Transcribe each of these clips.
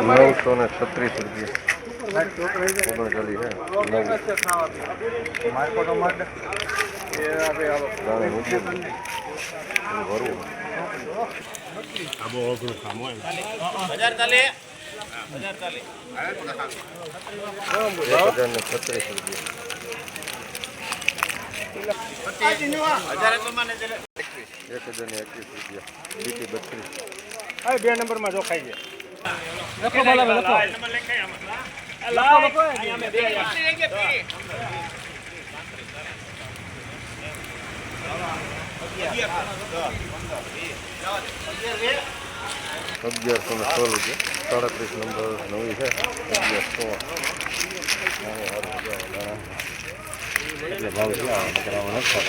નવસો ને છત્રીસ રૂપિયા એક હે નવ દાણે મૂકી ભરવું એક બે નંબરમાં છત્રીસ રૂપિયા એક હજાર ને એકવીસ રૂપિયા બીટી બત્રીસ બે નંબરમાં જો ખાઈ જાય અગિયારસો ને સો રૂપિયા સાડત્રીસ નંબર નવી છે અગિયારસો એટલે ભાવ છે આ કરાવવાનો અગિયાર.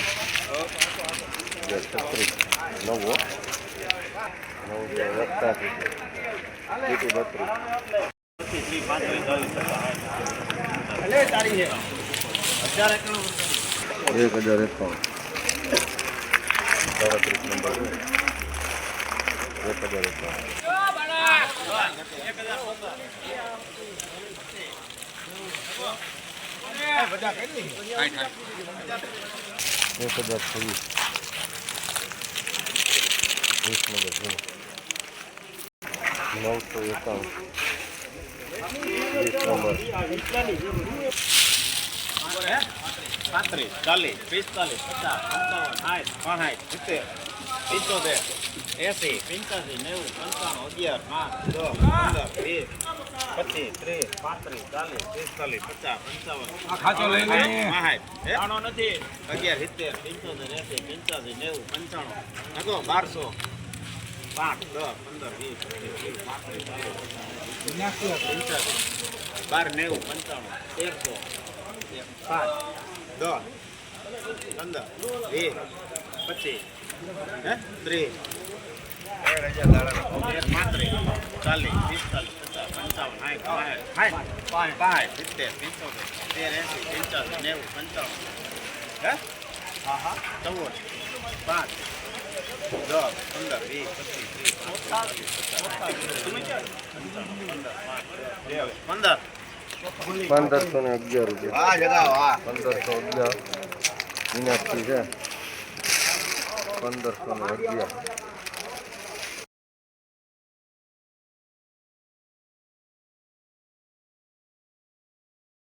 છત્રીસ નવો નવ એકતાલીસ બીટી બત્રીસ એક હજાર એકાવન સાડત્રીસ નંબર એક હજાર એકાવન એક હજાર છવ્વીસ વીસ નંબર નવસો એકાવન નંબર પાંત્રીસ ચાલીસ પિસ્તાલીસ પચાસ પંચાવન સાઠ પાંસઠ સિત્તેર પિત્તોતેર એસી પંચ્યાસી નેવું પંચાણું અગિયાર પાંચ દસ પંદર વીસ પચીસ ત્રીસ પાંત્રીસ ચાલીસ પિસ્તાલીસ પચાસ પંચાવન જાણો નથી અગિયાર સિત્તેર પંચોતેર એસી પંચ્યાસી નેવું પંચાણું બારસો બાર નેવું પંચાણું તેરસો એક પાંચ દસ પંદર વીસ પચીસ હે ત્રીસ પાંત્રીસ ચાલીસ પિસ્તાલીસ પચાસ પંચાવન સાઠ સાઠ પાંચ સિત્તેર પંચોતેર તેર એંસી પંચાસી નેવું પંચાણું હે હા હા ચૌદ પાંચ પંદરસો ને અગિયાર રૂપિયા. પંદરસો અગિયાર. મીનાક્ષી છે. પંદરસો ને અગિયાર.